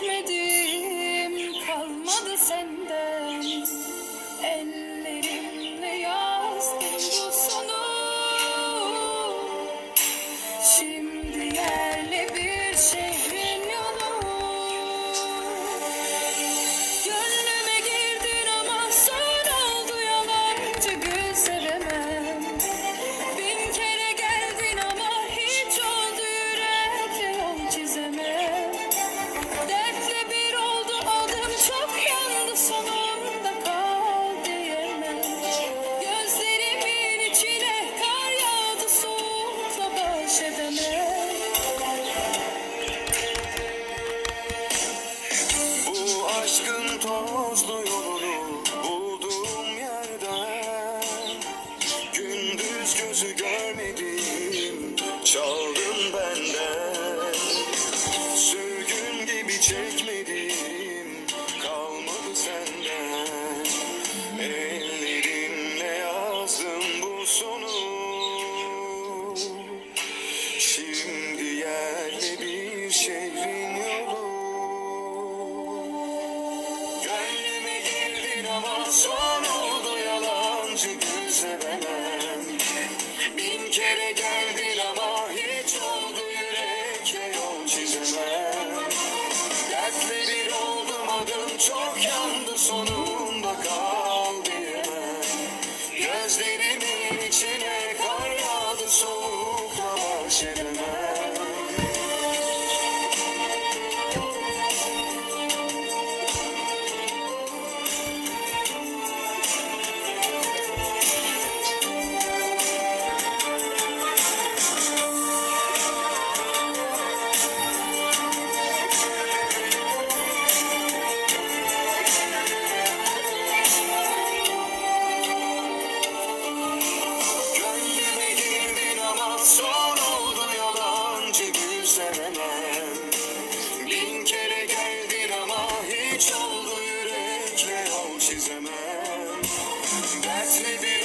çekmedim kalmadı senden. Ellerimle yazdım bu sonu. Şimdi yerle tozlu yolunu bulduğum yerden Gündüz gözü görmedim son oldu yalancı gül sevemem Bin kere geldin ama hiç oldu yürekle yol çizemem Dertle bir oldum adım çok yandı sonunda kal diyemem Gözlerimin içine kar yağdı soğukla baş oldu yürekle yol çizemem. Dertli bir